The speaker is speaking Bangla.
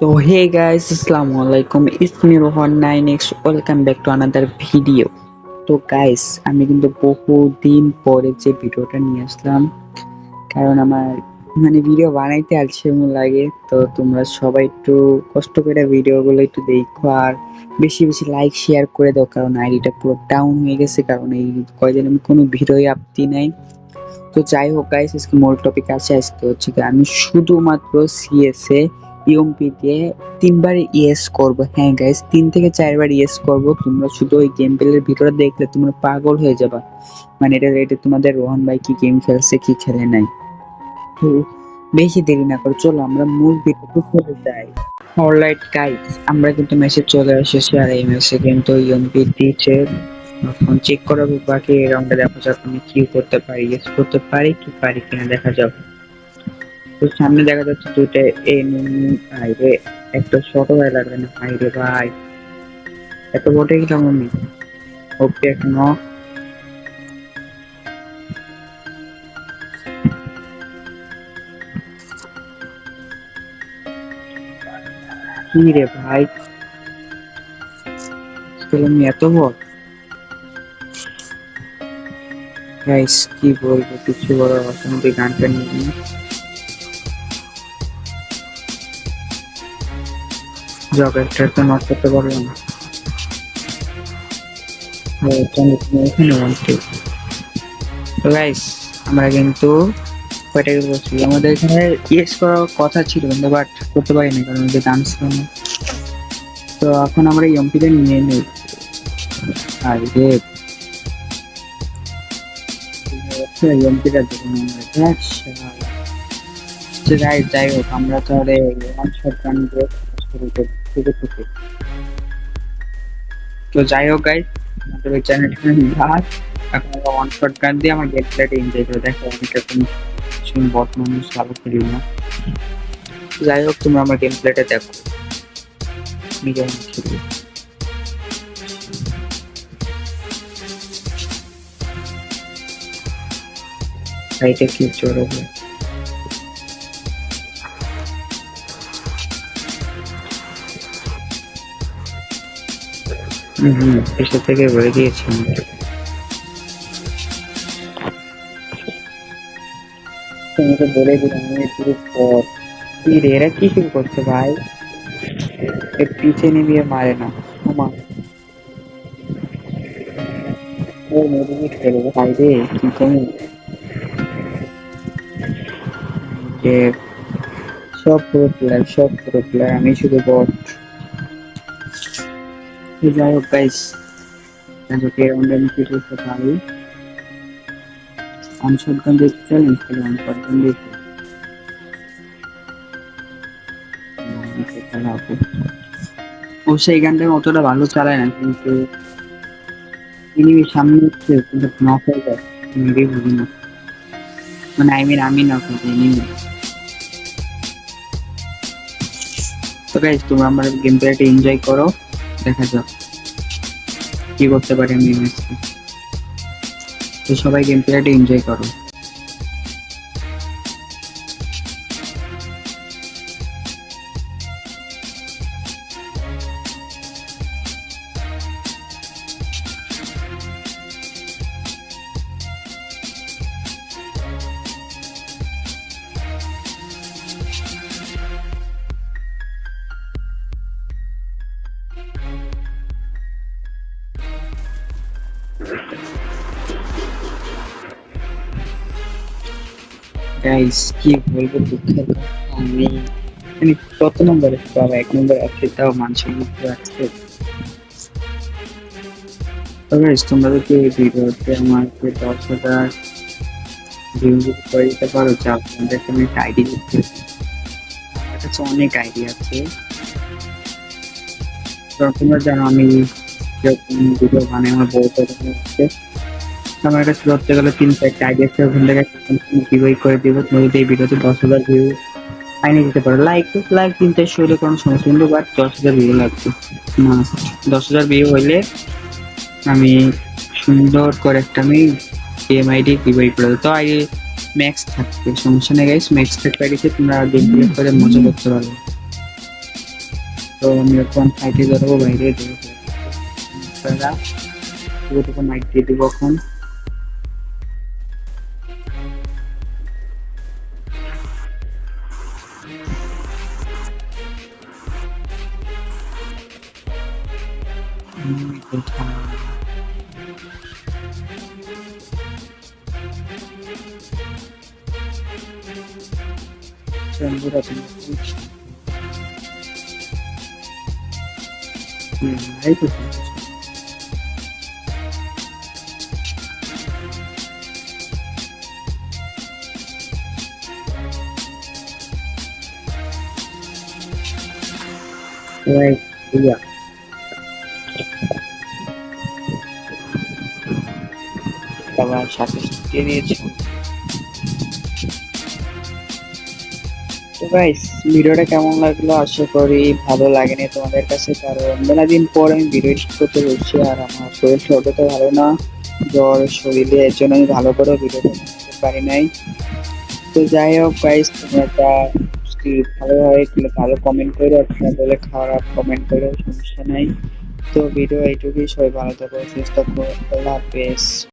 তো হে গাইস আসসালামু আলাইকুম it's me Rohan nine x welcome back to another video তো গাইস আমি কিন্তু বহুদিন পরে যে ভিডিওটা নিয়ে আসলাম, কারণ আমার মানে ভিডিও বানাইতে আলসেমি লাগে, তো তোমরা সবাই একটু কষ্ট করে ভিডিওগুলো একটু দেখো, আর বেশি বেশি লাইক শেয়ার করে দাও, কারণ আইডিটা পুরো ডাউন হয়ে গেছে, কারণ এই কয়দিন আমি কোনো ভিডিও আপতি নাই। তো যাই হোক গাইস আজকে মূল টপিক আছে, আজকে হচ্ছে কি আমি শুধুমাত্র সিএসএ ইউএমপি দিয়ে তিনবার ইয়েস করব। হ্যাঁ গাইস তিন থেকে চারবার ইয়েস করব। তোমরা শুধু ওই গেম প্লের ভিডিওটা দেখলে তোমরা পাগল হয়ে যাবা। মানে এটা এটা তোমাদের রোহন ভাই কি গেম খেলছে, কি খেলে নাই। তো বেশি দেরি না করে চলো, আমরা মূল ভিডিওতে চলে যাই। অলরাইট গাইস আমরা কিন্তু মেসেজ চলে এসেছি আর এই মেসে কিন্তু ইউএমপি দিয়েছে এখন চেক করাবো বাকি রাউন্ডে দেখা যাক আমি কি করতে পারি ইয়েস করতে পারি কি পারি কিনা, দেখা যাক। তো সামনে দেখা যাচ্ছে দুইটা এনিমি আইরে একটা ছোট ভাই লাগবে না? আইরে ভাই। এত বটে গেলাম আমি? ওকে এখন কি রে ভাই? আমি এত বড়? গাইস কি বলব, কিছু বলার অসম্ভব গানটা নিয়ে করতে তো আমরা কিন্তু আমাদের এখানে ইয়েস করার কথা ছিল কিন্তু বাট করতে পারিনি কারণ ছিল না। তো এখন আমরা নিয়ে নেই। আর যে যাই হোক, আমরা তাহলে শুরু করি। শুরু থেকে তো যাই হোক গাইস আমাদের ওই চ্যানেলটা লাভ এখন আমরা ওয়ান শট গান দিয়ে আমার গেট প্লেটে এনজয় করে দেখো আমি কীরকম শুনে বট মানুষ ভালো খেলি না যাই হোক তোমরা আমার গেম প্লেটে দেখো নিজে আমি খেলি সাইডে কি চড়বে হুম থেকে। তোমাকে বলে দিলাম পুরো। কি রে এরা কি শুরু করছে ভাই? এর পিছে নিয়ে মারে না। ওমা। ও মেদিনী খেলব। ভাই রে কি কমু যে সব পুরো প্লেয়ার সব পুরো প্লেয়ার আমি শুধু বট যাই হোক গাইস যদি রাউন্ডে আমি করতে পারি। ও সেই গানটা অতটা ভালো চালায় না, কিন্তু তিনি সামনে হচ্ছে, কিন্তু বুঝি না। মানে আই মিন আমি নক হয়ে তো তোমরা আমার গেম প্লেটা এনজয় করো। দেখা যাক। কি করতে পারি আমি ম্যাচে তো সবাই গেম প্লেটা এনজয় করো। গাইস কি বলব দুঃখের আমি আমি কত নম্বরে পাবো এক নম্বর আছে তাও মানুষের মধ্যে আছে। তো গাইস তোমরা যদি এই ভিডিওতে আমাকে দশ হাজার ভিউ করে দিতে পারো, যা আপনাদেরকে আমি একটা আইডি দিচ্ছি। কাছে অনেক আইডি আছে। তোমরা জানো আমি আমার বড় হচ্ছে আমার গেলে তিন চারটে আইডিয়া ওখান থেকে করে দিব এই ভিডিওতে দশ হাজার ভিউ আইনে লাইক লাইক কোনো সমস্যা কিন্তু বাট দশ হাজার ভিউ দশ হাজার ভিউ হইলে আমি সুন্দর করে একটা আমি গেম আইডি করে দেবো তো আইডি ম্যাক্স থাকবে সমস্যা নেই গাইস ম্যাক্স থাকবে আইডিতে তোমরা করে মজা করতে পারবে তো আমি এখন যাব বাইরে দেখে আপনারা পুরোটুকু মাইক দিয়ে দেবো এখন হুম, কোথায়? বন্ধুরা তোমরা yeah. তো গাইস ভিডিওটা কেমন লাগল? আশা করি ভালো লাগেনি তোমাদের কাছে কারণ মেলা দিন পর আমি ভিডিও এডিট করতে বসছি আর আমার শরীর শরীরটা তো ভালো না। জ্বর শরীরে এর জন্য আমি ভালো করে ভিডিওটা করতে পারি নাই। তো যাই হোক গাইস তোমরা যদি ভালো হয়, তাহলে ভালো কমেন্ট করে, আর বলে খারাপ কমেন্ট করো, সমস্যা নাই। তো ভিডিও এইটুকুই, সবাই ভালো থাকো, সুস্থ থাকো, আল্লাহ হাফেজ।